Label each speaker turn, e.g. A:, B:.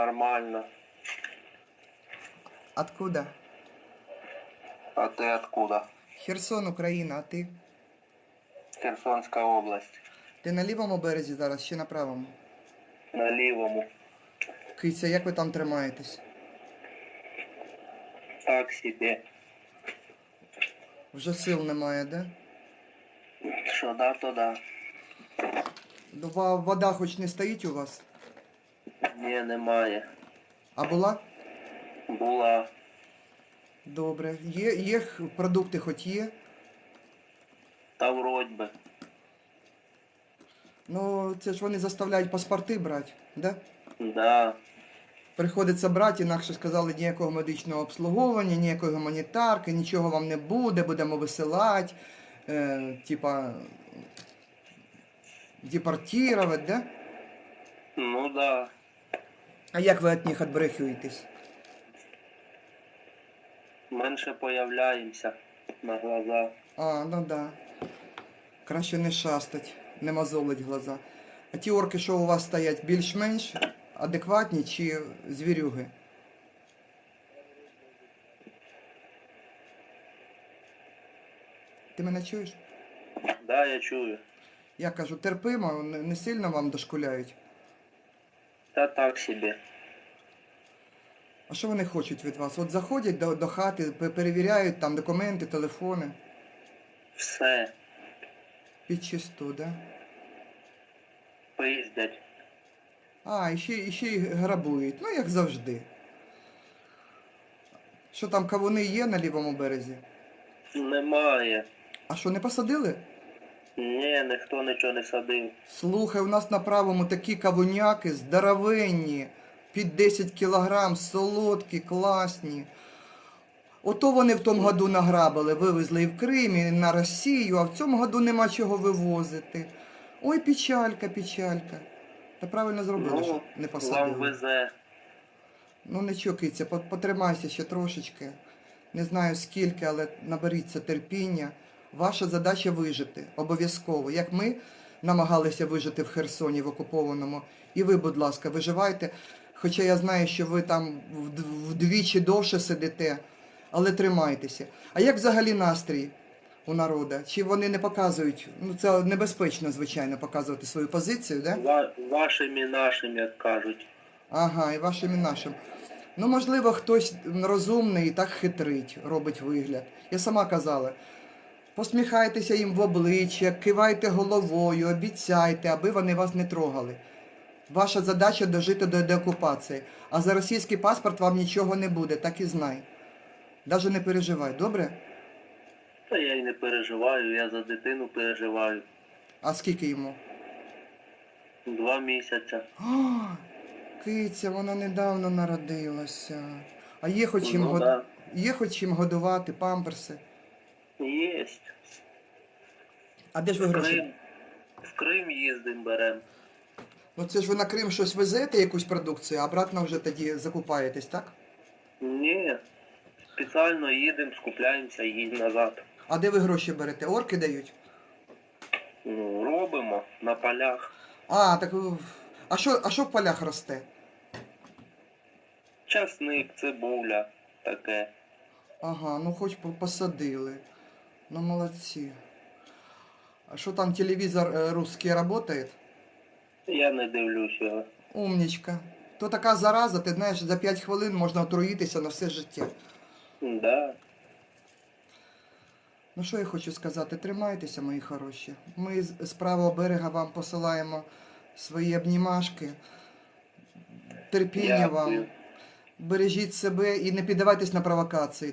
A: Нормально.
B: Откуда?
A: А ты откуда?
B: Херсон, Україна, а ти?
A: Херсонская область.
B: Ти на лівому березі зараз чи на правому?
A: На лівому.
B: Киця, як ви там тримаєтесь?
A: Так себе.
B: Вже сил немає, де?
A: Що да, то да.
B: Ва- Вода хоч не стоїть у вас?
A: Ні, немає.
B: А була?
A: Була.
B: Добре. Є, є продукти хоч є?
A: Та вроді би.
B: Ну, це ж вони заставляють паспорти брати, да?
A: Да.
B: Приходиться брати, інакше сказали ніякого медичного обслуговування, ніякої гуманітарки, нічого вам не буде, будемо висилати, е, типа депортувати, да?
A: Ну да.
B: А як ви від них відбрехуєтесь?
A: Менше появляємося на глаза.
B: А, ну да. Краще не шастать, не мозолить глаза. А ті орки, що у вас стоять, більш-менш адекватні чи звірюги? Ти мене чуєш?
A: Да, я чую.
B: Я кажу, терпимо, не сильно вам дошкуляють.
A: Та так себе.
B: А що вони хочуть від вас? От заходять до, до хати, перевіряють там документи, телефони.
A: Все.
B: Під чисту, да?
A: Пиздять.
B: А, і ще, і ще й грабують. Ну, як завжди. Що там, кавуни є на лівому березі?
A: Немає.
B: А що, не посадили?
A: Ні, ніхто нічого не садив.
B: Слухай, у нас на правому такі кавуняки здоровенні, під 10 кілограм, солодкі, класні. Ото вони в тому году награбили, вивезли і в Крим, і на Росію, а в цьому году нема чого вивозити. Ой, печалька, печалька. Та правильно зробили, що
A: Ну,
B: не посадили.
A: везе.
B: Ну киця, по- потримайся ще трошечки. Не знаю скільки, але наберіться терпіння. Ваша задача вижити обов'язково. Як ми намагалися вижити в Херсоні в окупованому, і ви, будь ласка, виживайте. Хоча я знаю, що ви там вдвічі довше сидите, але тримайтеся. А як взагалі настрій у народу? Чи вони не показують? Ну це небезпечно, звичайно, показувати свою позицію, да?
A: Ва- вашим і нашим, як кажуть.
B: Ага, і вашим і нашим. Ну, можливо, хтось розумний і так хитрить, робить вигляд. Я сама казала. Посміхайтеся їм в обличчя, кивайте головою, обіцяйте, аби вони вас не трогали. Ваша задача дожити до деокупації. А за російський паспорт вам нічого не буде, так і знай. Даже не переживай, добре?
A: Та я й не переживаю, я за дитину переживаю.
B: А скільки йому?
A: Два місяці.
B: Киця, вона недавно народилася. А є хоч чим,
A: Ну,
B: год...
A: да.
B: є хоч чим годувати, памперси.
A: Єсть.
B: А де ж ви
A: В
B: гроші?
A: В Крим їздим берем.
B: Ну це ж ви на Крим щось везете, якусь продукцію, а обратно вже тоді закупаєтесь, так?
A: Ні. Спеціально їдемо, скупляємося і їдемо назад.
B: А де ви гроші берете? Орки дають?
A: Ну, робимо на полях.
B: А, так ви- а що, а що в полях росте?
A: Часник, цибуля, таке.
B: Ага, ну хоч по- посадили. Ну молодці. А що там телевізор е, русський працює?
A: Я не дивлюсь його.
B: Умнічка. То така зараза, ти знаєш, за 5 хвилин можна отруїтися на все життя.
A: Да.
B: Ну що я хочу сказати, тримайтеся, мої хороші. Ми з правого берега вам посилаємо свої обнімашки. Терпіння вам. Бережіть себе і не піддавайтесь на провокації.